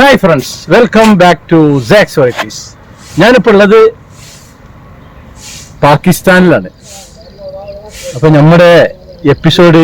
Hi friends welcome back to Saks varieties ഞാനിപ്പോൾ ഉള്ളത് പാകിസ്ഥാനിലാണ്. അപ്പൊ നമ്മുടെ എപ്പിസോഡ്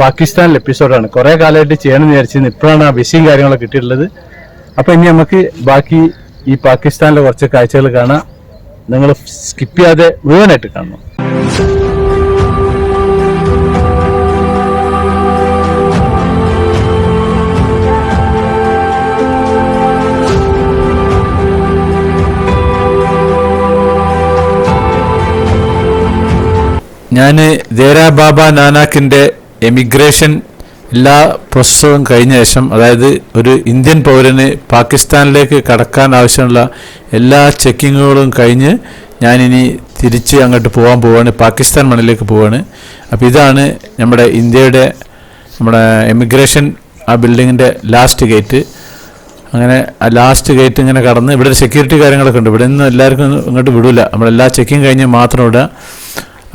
പാകിസ്ഥാനിലെ എപ്പിസോഡാണ് കുറേ കാലമായിട്ട് ചെയ്യണമെന്ന് വിചാരിച്ചിരുന്നു. ഇപ്പോഴാണ് ആ വിസയും കാര്യങ്ങളൊക്കെ കിട്ടിയിട്ടുള്ളത്. അപ്പൊ ഇനി നമുക്ക് ബാക്കി ഈ പാകിസ്ഥാനിലെ കുറച്ച് കാഴ്ചകൾ കാണാം. നിങ്ങൾ സ്കിപ്പ് ചെയ്യാതെ മുഴുവനായിട്ട് കാണണം. ഞാൻ ദേരാ ബാബ നാനാക്കിന്റെ എമിഗ്രേഷൻ എല്ലാ പ്രോസസ്സും കഴിഞ്ഞ ശേഷം അതായത് ഒരു ഇന്ത്യൻ പൗരന് പാകിസ്ഥാനിലേക്ക് കടക്കാൻ ആവശ്യമുള്ള എല്ലാ ചെക്കിങ്ങുകളും കഴിഞ്ഞ് ഞാനിനി തിരിച്ച് അങ്ങോട്ട് പോകാൻ പോവാണ് പാകിസ്ഥാൻ മണ്ണിലേക്ക് പോവാണ്. അപ്പോൾ ഇതാണ് നമ്മുടെ ഇന്ത്യയുടെ നമ്മുടെ എമിഗ്രേഷൻ ആ ബിൽഡിങ്ങിന്റെ ലാസ്റ്റ് ഗേറ്റ് അങ്ങനെ ആ ലാസ്റ്റ് ഗേറ്റ് ഇങ്ങനെ കടന്ന് ഇവിടെ സെക്യൂരിറ്റി കാര്യങ്ങളൊക്കെ ഉണ്ട്. ഇവിടെ നിന്ന് എല്ലാവർക്കും ഇങ്ങോട്ട് വിടില്ല നമ്മളെല്ലാ ചെക്കിങ് കഴിഞ്ഞ് മാത്രം വിടുക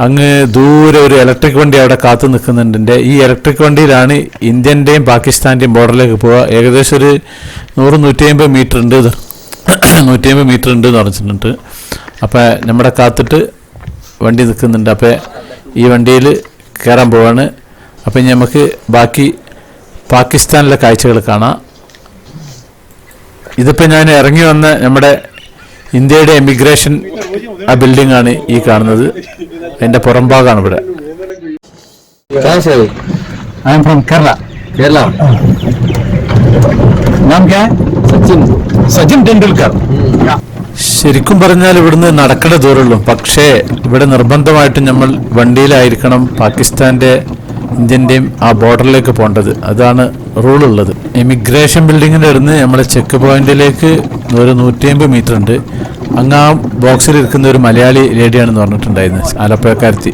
അങ്ങ് ദൂരെ ഒരു ഇലക്ട്രിക് വണ്ടി അവിടെ കാത്തു നിൽക്കുന്നുണ്ട്. ഈ ഇലക്ട്രിക് വണ്ടിയിലാണ് ഇന്ത്യന്റെയും പാകിസ്ഥാന്റെയും ബോർഡറിലേക്ക് പോവുക. ഏകദേശം ഒരു നൂറ് നൂറ്റി അമ്പത് മീറ്റർ ഉണ്ട്. നൂറ്റി അമ്പത് മീറ്റർ ഉണ്ട് എന്ന് പറഞ്ഞിട്ടുണ്ട്. അപ്പോൾ നമ്മുടെ കാത്തിട്ട് വണ്ടി നിൽക്കുന്നുണ്ട്. അപ്പോൾ ഈ വണ്ടിയിൽ കയറാൻ പോവാണ്. അപ്പം ഇനി നമുക്ക് ബാക്കി പാകിസ്ഥാനിലെ കാഴ്ചകൾ കാണാം. ഇതിപ്പോൾ ഞാൻ ഇറങ്ങി വന്ന നമ്മുടെ ഇന്ത്യയുടെ എമിഗ്രേഷൻ ആ ബിൽഡിംഗ് ആണ് ഈ കാണുന്നത്. അതിന്റെ പുറംഭാഗമാണ് ഇവിടെ. ഫ്രം കേരള കേരള സച്ചിൻ ടെണ്ടുൽക്കർ ശരിക്കും പറഞ്ഞാൽ ഇവിടുന്ന് നടക്കണ ദൂരമുള്ളൂ. പക്ഷേ ഇവിടെ നിർബന്ധമായിട്ടും നമ്മൾ വണ്ടിയിലായിരിക്കണം പാകിസ്ഥാന്റെ ഇന്ത്യന്റെയും ആ ബോർഡറിലേക്ക് പോകേണ്ടത്. അതാണ് റൂൾ ഉള്ളത്. ഇമിഗ്രേഷൻ ബിൽഡിങ്ങിന്റെ അടുന്ന് നമ്മുടെ ചെക്ക് പോയിന്റിലേക്ക് ഒരു നൂറ്റിയമ്പത് മീറ്റർ ഉണ്ട്. അങ്ങ് ആ ബോക്സിൽ ഇരിക്കുന്ന ഒരു മലയാളി ലേഡിയാണെന്ന് പറഞ്ഞിട്ടുണ്ടായിരുന്നു. ആലപ്പുഴക്കാരത്തി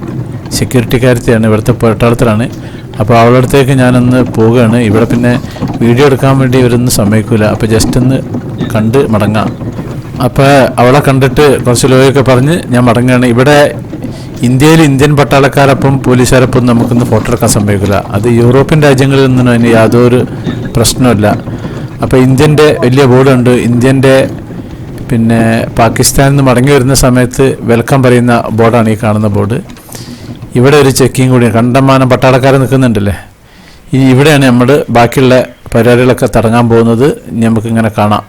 സെക്യൂരിറ്റിക്കാരത്തിയാണ് ഇവിടുത്തെ പട്ടാളത്തിലാണ്. അപ്പോൾ അവളുടെ അടുത്തേക്ക് ഞാനൊന്ന് പോവുകയാണ്. ഇവിടെ പിന്നെ വീഡിയോ എടുക്കാൻ വേണ്ടി ഇവരൊന്നും സമ്മതിക്കില്ല അപ്പോൾ ജസ്റ്റ് ഒന്ന് കണ്ട് മടങ്ങാം. അപ്പോൾ അവളെ കണ്ടിട്ട് കുറച്ച് ലോയൊക്കെ പറഞ്ഞ് ഞാൻ മടങ്ങുകയാണ്. ഇവിടെ ഇന്ത്യയിൽ ഇന്ത്യൻ പട്ടാളക്കാരൊപ്പം പോലീസുകാരൊപ്പം നമുക്കൊന്ന് ഫോട്ടോ എടുക്കാൻ സമ്മതിക്കില്ല അത് യൂറോപ്യൻ രാജ്യങ്ങളിൽ നിന്നും അതിന് യാതൊരു പ്രശ്നമില്ല അപ്പോൾ ഇന്ത്യന്റെ വലിയ ബോർഡുണ്ട്. ഇന്ത്യന്റെ പിന്നെ പാകിസ്ഥാനിൽ നിന്ന് മടങ്ങി വരുന്ന സമയത്ത് വെൽക്കം പറയുന്ന ബോർഡാണ് ഈ കാണുന്ന ബോർഡ്. ഇവിടെ ഒരു ചെക്കിങ് കൂടി കണ്ടമാനം പട്ടാളക്കാർ നിൽക്കുന്നുണ്ടല്ലേ? ഇനി ഇവിടെയാണ് നമ്മൾ ബാക്കിയുള്ള പരിപാടികളൊക്കെ തുടങ്ങാൻ പോകുന്നത്. നമുക്കിങ്ങനെ കാണാം.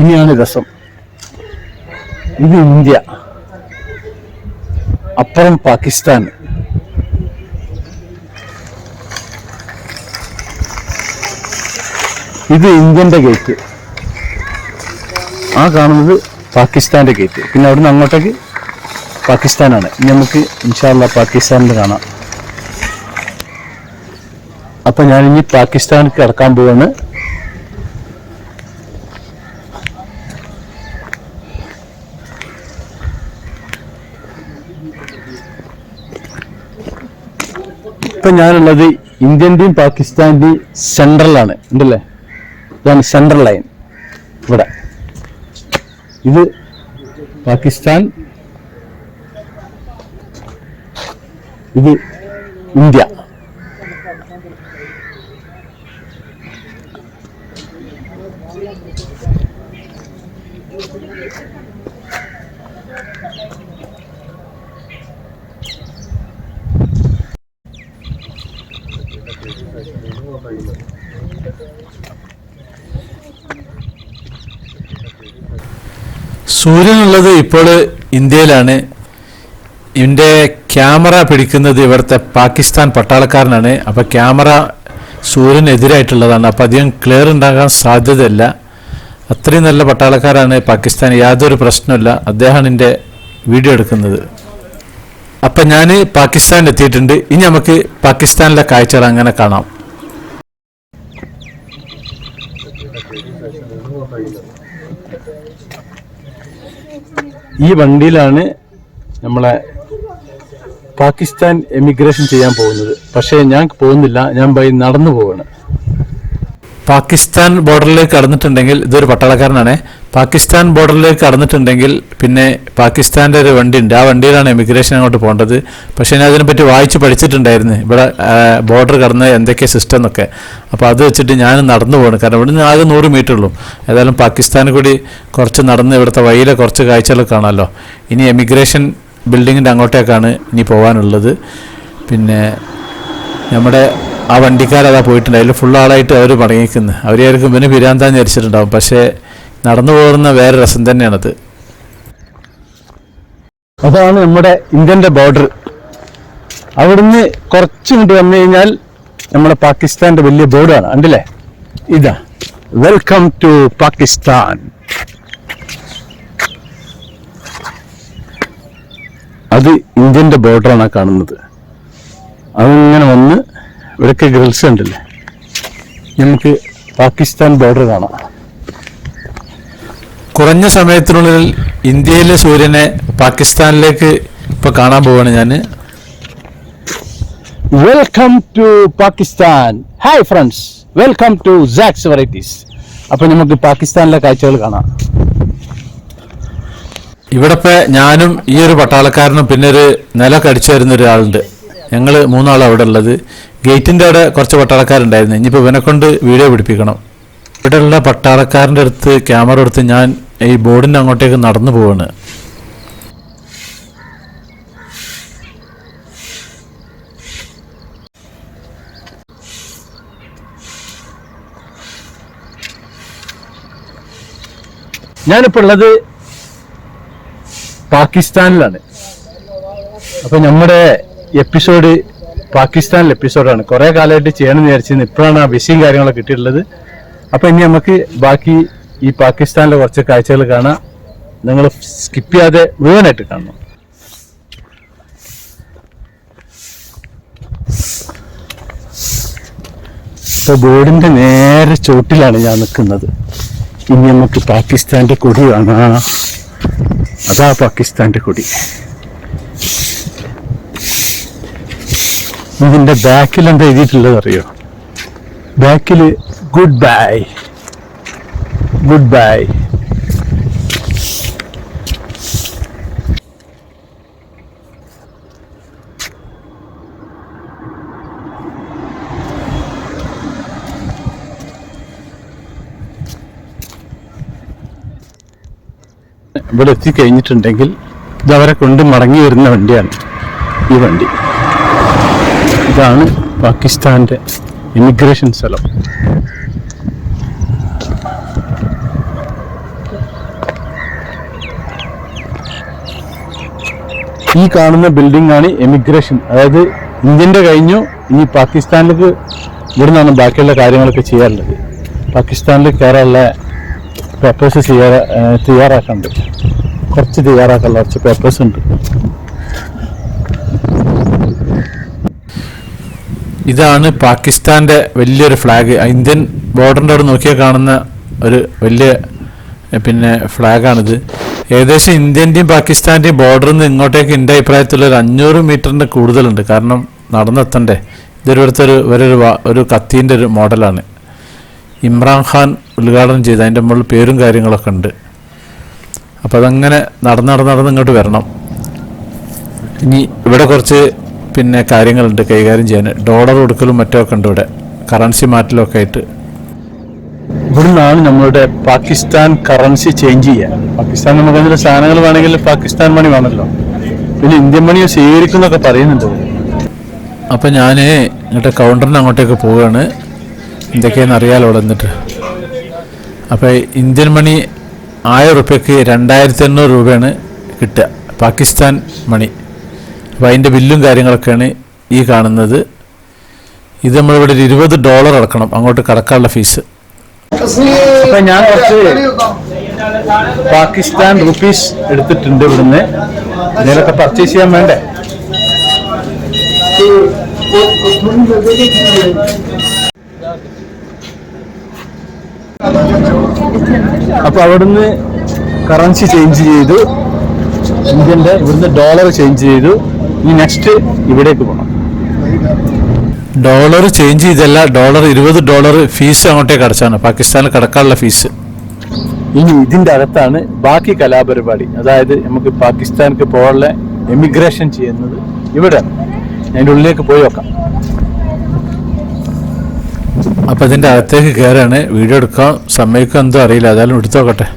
ഇനിയാണ് രസം. ഇത് ഇന്ത്യ. അപ്പുറം പാകിസ്ഥാൻ. ഇത് ഇന്ത്യന്റെ ഗേറ്റ് ആ കാണുന്നത് പാകിസ്ഥാന്റെ ഗേറ്റ് പിന്നെ അവിടുന്ന് അങ്ങോട്ടേക്ക് പാകിസ്ഥാനാണ്. ഇനി നമുക്ക് ഇൻഷാല്ല പാകിസ്ഥാനിൽ കാണാം. അപ്പൊ ഞാനിനി പാകിസ്ഥാനിൽ കിടക്കാൻ പോവാണ്. ഇപ്പൊ ഞാനുള്ളത് ഇന്ത്യന്റെയും പാകിസ്ഥാന്റെയും സെൻട്രലാണ് ഉണ്ടല്ലേ? ഇതാണ് സെൻട്രൽ ലൈൻ ഇവിടെ. ഇത് പാകിസ്ഥാൻ. ഇത് ഇന്ത്യ. സൂര്യനുള്ളത് ഇപ്പോൾ ഇന്ത്യയിലാണ്. ഇതിന്റെ ക്യാമറ പിടിക്കുന്നത് ഇവിടുത്തെ പാകിസ്ഥാൻ പട്ടാളക്കാരനാണ്. അപ്പോൾ ക്യാമറ സൂര്യനെതിരായിട്ടുള്ളതാണ്. അപ്പോൾ അധികം ക്ലിയർ ഉണ്ടാകാൻ സാധ്യതയില്ല. അത്രയും നല്ല പട്ടാളക്കാരാണ് പാകിസ്ഥാൻ. യാതൊരു പ്രശ്നമില്ല അദ്ദേഹമാണ് എന്റെ വീഡിയോ എടുക്കുന്നത്. അപ്പം ഞാൻ പാകിസ്ഥാനിൽ എത്തിയിട്ടുണ്ട് ഇനി നമുക്ക് പാകിസ്ഥാനിലെ കാഴ്ചകൾ അങ്ങനെ കാണാം. ഈ വണ്ടിയിലാണ് നമ്മളെ പാകിസ്ഥാൻ എമിഗ്രേഷൻ ചെയ്യാൻ പോകുന്നത്. പക്ഷേ ഞാൻ പോകുന്നില്ല ഞാൻ ബൈ നടന്നു പോവാണ്. പാകിസ്ഥാൻ ബോർഡറിലേക്ക് കടന്നിട്ടുണ്ടെങ്കിൽ ഇതൊരു പട്ടാളക്കാരനാണ്. പാകിസ്ഥാൻ ബോർഡറിലേക്ക് കടന്നിട്ടുണ്ടെങ്കിൽ പിന്നെ പാകിസ്ഥാന്റെ ഒരു വണ്ടി ഉണ്ട് ആ വണ്ടിയിലാണ് ഇമിഗ്രേഷൻ അങ്ങോട്ട് പോകേണ്ടത്. പക്ഷേ ഞാൻ അതിനെപ്പറ്റി വായിച്ച് പഠിച്ചിട്ടുണ്ടായിരുന്നു. ഇവിടെ ബോർഡർ കടന്ന എന്തൊക്കെ സിസ്റ്റം എന്നൊക്കെ. അപ്പോൾ അത് വെച്ചിട്ട് ഞാൻ നടന്നു പോകണം കാരണം ഇവിടെ നിന്ന് ആകെ നൂറ് മീറ്റർ ഉള്ളൂ. ഏതായാലും പാകിസ്ഥാനിൽ കൂടി കുറച്ച് നടന്ന് ഇവിടുത്തെ വഴിയിലെ കുറച്ച് കാഴ്ചകൾ കാണാമല്ലോ ഇനി എമിഗ്രേഷൻ ബിൽഡിങ്ങിന്റെ അങ്ങോട്ടേക്കാണ് ഇനി പോകാനുള്ളത്. പിന്നെ നമ്മുടെ ആ വണ്ടിക്കാരതാ പോയിട്ടുണ്ട് അതിൽ ഫുൾ ആളായിട്ട് അവർ മടങ്ങിക്കുന്നത് അവരായിരിക്കും പിന്നെ പിരാന്താന്ന് വിചാരിച്ചിട്ടുണ്ടാവും. പക്ഷേ നടന്നു പോകുന്ന വേറെ രസം തന്നെയാണത്. അതാണ് നമ്മുടെ ഇന്ത്യന്റെ ബോർഡർ. അവിടുന്ന് കുറച്ച് ഇങ്ങോട്ട് വന്നു കഴിഞ്ഞാൽ നമ്മുടെ പാകിസ്ഥാന്റെ വലിയ ബോർഡാണ്. കണ്ടില്ലേ? ഇതാ. വെൽക്കം ടു പാകിസ്ഥാൻ അത് ഇന്ത്യന്റെ ബോർഡറാണ് കാണുന്നത്. അതിങ്ങനെ വന്ന് ഇവിടെയൊക്കെ ഗ്രിൽസ് ഉണ്ടല്ലേ നമുക്ക് പാകിസ്ഥാൻ ബോർഡർ കാണാം. കുറഞ്ഞ സമയത്തിനുള്ളിൽ ഇന്ത്യയിലെ സൂര്യനെ പാകിസ്ഥാനിലേക്ക് ഇപ്പൊ കാണാൻ പോവാണ് ഞാൻ welcome to Pakistan hi friends welcome to Jacks varieties അപ്പൊ നമുക്ക് പാകിസ്ഥാനിലെ കാഴ്ചകൾ കാണാം. ഇവിടെ ഞാനും ഈ ഒരു പട്ടാളക്കാരനും പിന്നെ ഒരു നില അടിച്ചു വരുന്ന ഒരാളുണ്ട്. ഞങ്ങൾ മൂന്നാളും അവിടെ ഉള്ളത്. ഗേറ്റിന്റെ അവിടെ കുറച്ച് പട്ടാളക്കാരുണ്ടായിരുന്നു. ഇനിയിപ്പോൾ ഇവനെ കൊണ്ട് വീഡിയോ പിടിപ്പിക്കണം. ഇവിടെയുള്ള പട്ടാളക്കാരന്റെ അടുത്ത് ക്യാമറ എടുത്ത് ഞാൻ ഈ ബോർഡിന്റെ അങ്ങോട്ടേക്ക് നടന്നു പോവാണ്. ഞാനിപ്പോൾ ഉള്ളത് പാകിസ്ഥാനിലാണ്. അപ്പൊ നമ്മുടെ എപ്പിസോഡ് പാകിസ്ഥാനിലെ എപ്പിസോഡാണ്. കുറെ കാലമായിട്ട് ചെയ്യണമെന്ന് വിചാരിച്ചിരുന്നു. ഇപ്പോഴാണ് ആ വിഷയം കാര്യങ്ങളൊക്കെ കിട്ടിയിട്ടുള്ളത്. അപ്പൊ ഇനി നമുക്ക് ബാക്കി ഈ പാകിസ്ഥാനിലെ കുറച്ച് കാഴ്ചകൾ കാണാം. നിങ്ങൾ സ്കിപ്പ് ചെയ്യാതെ മുഴുവനായിട്ട് കാണണം. ഇപ്പൊ ബോർഡിന്റെ നേരെ ചോട്ടിലാണ് ഞാൻ നിൽക്കുന്നത്. ഇനി നമുക്ക് പാകിസ്ഥാന്റെ കൊടി കാണാം. അതാ പാകിസ്ഥാന്റെ കൊടി. ഇതിന്റെ ബാക്കിൽ എന്താ എഴുതിയിട്ടുള്ളത് അറിയോ? ബാക്കിൽ ഗുഡ് ബൈ ഗുഡ് ബൈ ഇവിടെ എത്തിക്കഴിഞ്ഞിട്ടുണ്ടെങ്കിൽ ഇത് അവരെ കൊണ്ട് മടങ്ങി വരുന്ന വണ്ടിയാണ് ഈ വണ്ടി. ഇതാണ് പാകിസ്ഥാന്റെ ഇമിഗ്രേഷൻ സ്ഥലം. ഈ കാണുന്ന ബിൽഡിംഗ് ആണ് എമിഗ്രേഷൻ. അതായത് ഇന്ത്യന്റെ കഴിഞ്ഞു ഈ പാകിസ്ഥാനിലേക്ക് ഇവിടെ നിന്നാണ് ബാക്കിയുള്ള കാര്യങ്ങളൊക്കെ ചെയ്യാറുള്ളത് പാകിസ്ഥാനിൽ കയറാനുള്ള പേപ്പേഴ്സ് ചെയ്യാ തയ്യാറാക്കാണ്ട് കുറച്ച് തയ്യാറാക്കാനുള്ള കുറച്ച് പേപ്പേഴ്സ് ഉണ്ട്. ഇതാണ് പാകിസ്ഥാന്റെ വലിയൊരു ഫ്ലാഗ് ഇന്ത്യൻ ബോർഡറിന്റെ അവിടെ നോക്കിയാൽ കാണുന്ന ഒരു വലിയ പിന്നെ ഫ്ലാഗാണിത് ഏകദേശം ഇന്ത്യന്റെയും പാകിസ്ഥാന്റെയും ബോർഡറിൽ നിന്ന് ഇങ്ങോട്ടേക്ക് എന്റെ അഭിപ്രായത്തിൽ ഒരു അഞ്ഞൂറ് മീറ്ററിന്റെ കൂടുതലുണ്ട്. കാരണം നടന്നെത്തണ്ടേ. ഇതൊരു ഇവിടുത്തെ ഒരു ഒരു ഒരു കത്തീന്റെ ഒരു മോഡലാണ്. ഇമ്രാൻഖാൻ ഉദ്ഘാടനം ചെയ്ത് അതിന്റെ മുകളിൽ പേരും കാര്യങ്ങളൊക്കെ ഉണ്ട്. അപ്പോൾ അതങ്ങനെ നടന്ന് നടന്ന് നടന്ന് ഇങ്ങോട്ട് വരണം. ഇനി ഇവിടെ കുറച്ച് പിന്നെ കാര്യങ്ങളുണ്ട് കൈകാര്യം ചെയ്യാൻ. ഡോളർ കൊടുക്കലും മറ്റൊക്കെ ഉണ്ട് ഇവിടെ. കറൻസി മാറ്റലൊക്കെ ആയിട്ട്. ഇവിടുന്നാണ് നമ്മളുടെ പാകിസ്ഥാൻ കറൻസി ചേഞ്ച് ചെയ്യാൻ പാകിസ്ഥാൻ നമുക്ക് സാധനങ്ങൾ വേണമെങ്കിൽ പാകിസ്ഥാൻ മണി വേണമല്ലോ. പിന്നെ ഇന്ത്യൻ മണിയെ സ്വീകരിക്കുന്നൊക്കെ പറയുന്നുണ്ട്. അപ്പം ഞാൻ എന്നിട്ട് കൗണ്ടറിന് അങ്ങോട്ടേക്ക് പോവുകയാണ്. എന്തൊക്കെയാണെന്ന് അറിയാലോ അവിടെ എന്നിട്ട് അപ്പോൾ ഇന്ത്യൻ മണി ആയിരം റുപ്യക്ക് രണ്ടായിരത്തി എണ്ണൂറ് രൂപയാണ് കിട്ടുക. പാകിസ്ഥാൻ മണി അപ്പോൾ അതിന്റെ ബില്ലും കാര്യങ്ങളൊക്കെയാണ് ഈ കാണുന്നത്. ഇത് നമ്മളിവിടെ ഒരു ഇരുപത് ഡോളർ അടക്കണം. അങ്ങോട്ട് കടക്കാനുള്ള ഫീസ് അപ്പൊ ഞാൻ കുറച്ച് പാകിസ്ഥാൻ റുപ്പീസ് എടുത്തിട്ടുണ്ട് ഇവിടുന്ന്. ഇതിലൊക്കെ പർച്ചേസ് ചെയ്യാൻ വേണ്ടേ? അപ്പൊ അവിടുന്ന് കറൻസി ചേഞ്ച് ചെയ്തു. ഇന്ത്യന്റെ ഇവിടുന്ന് ഡോളർ ചേഞ്ച് ചെയ്തു. ഇനി നെക്സ്റ്റ് ഇവിടേക്ക് പോകണം ഡോളർ ചേഞ്ച് ചെയ്തല്ല ഡോളർ ഇരുപത് ഡോളർ ഫീസ് അങ്ങോട്ടേക്ക് അടച്ചാണ്. പാകിസ്ഥാനിൽ കടക്കാനുള്ള ഫീസ്. ഇനി ഇതിന്റെ അകത്താണ് ബാക്കി കലാപരിപാടി. അതായത് നമുക്ക് പാകിസ്ഥാനിക്ക് പോകാനുള്ള എമിഗ്രേഷൻ ചെയ്യുന്നത് ഇവിടെ. അതിന്റെ ഉള്ളിലേക്ക് പോയി നോക്കാം. അപ്പം ഇതിന്റെ അകത്തേക്ക് കയറാണ് വീഡിയോ എടുക്കാൻ സമ്മതിക്കുക എന്തോ അറിയില്ല. ഏതായാലും എടുത്തു നോക്കട്ടെ.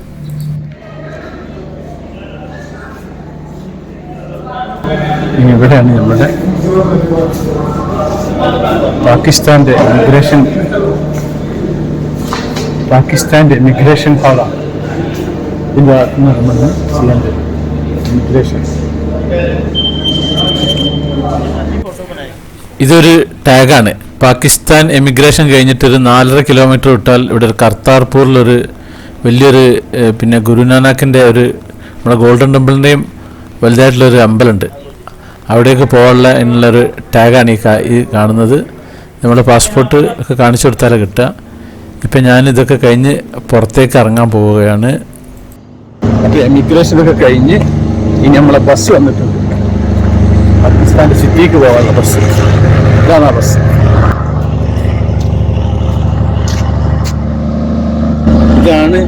ഇവിടെയാണ് നമ്മുടെ പാകിസ്ഥാന്റെ ഇമിഗ്രേഷൻ പാകിസ്ഥാന്റെ ഇമിഗ്രേഷൻ ഹാളാണ് ഇതിന്റെ അകത്ത് നിന്ന് ഇമിഗ്രേഷൻ ഇതൊരു ടാഗാണ് പാകിസ്ഥാൻ എമിഗ്രേഷൻ കഴിഞ്ഞിട്ട് ഒരു നാലര കിലോമീറ്റർ വിട്ടാൽ ഇവിടെ ഒരു കർത്താർപൂരിലൊരു വലിയൊരു പിന്നെ ഗുരുനാനാക്കിന്റെ ഒരു നമ്മുടെ ഗോൾഡൻ ടെമ്പിളിന്റെയും വലുതായിട്ടുള്ളൊരു അമ്പലമുണ്ട്. അവിടേക്ക് പോകാനുള്ള എന്നുള്ളൊരു ടാഗാണ് ഈ ഈ കാണുന്നത്. നമ്മുടെ പാസ്പോർട്ട് ഒക്കെ കാണിച്ചു കൊടുത്താലേ കിട്ടുക. ഇപ്പം ഞാനിതൊക്കെ കഴിഞ്ഞ് പുറത്തേക്ക് ഇറങ്ങാൻ പോവുകയാണ്. അപ്പോൾ കഴിഞ്ഞ് ഇനി നമ്മളെ ബസ് വന്നിട്ടുണ്ട്. പാകിസ്ഥാന്റെ സിറ്റിക്ക് പോകാനുള്ള ബസ് ഇതാണ് ആ ബസ് ഇതാണ്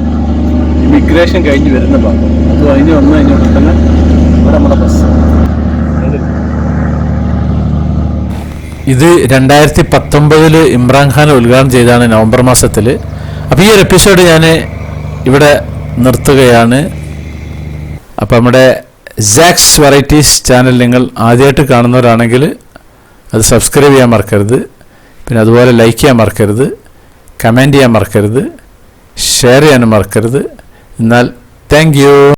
ഇമിഗ്രേഷൻ കഴിഞ്ഞ് വരുന്ന ഭാഗം. അത് കഴിഞ്ഞ് വന്നു കഴിഞ്ഞപ്പോൾ തന്നെ ഇവിടെ നമ്മുടെ ബസ് ഇത് രണ്ടായിരത്തി പത്തൊമ്പതിൽ ഇമ്രാൻഖാൻ ഉദ്ഘാടനം ചെയ്താണ് നവംബർ മാസത്തിൽ അപ്പോൾ ഈ ഒരു എപ്പിസോഡ് ഞാൻ ഇവിടെ നിർത്തുകയാണ്. അപ്പോൾ നമ്മുടെ സാക്സ് വെറൈറ്റീസ് ചാനൽ നിങ്ങൾ ആദ്യമായിട്ട് കാണുന്നവരാണെങ്കിൽ അത് സബ്സ്ക്രൈബ് ചെയ്യാൻ മറക്കരുത്. പിന്നെ അതുപോലെ ലൈക്ക് ചെയ്യാൻ മറക്കരുത്. കമന്റ് ചെയ്യാൻ മറക്കരുത്. ഷെയർ ചെയ്യാനും മറക്കരുത്. എന്നാൽ താങ്ക്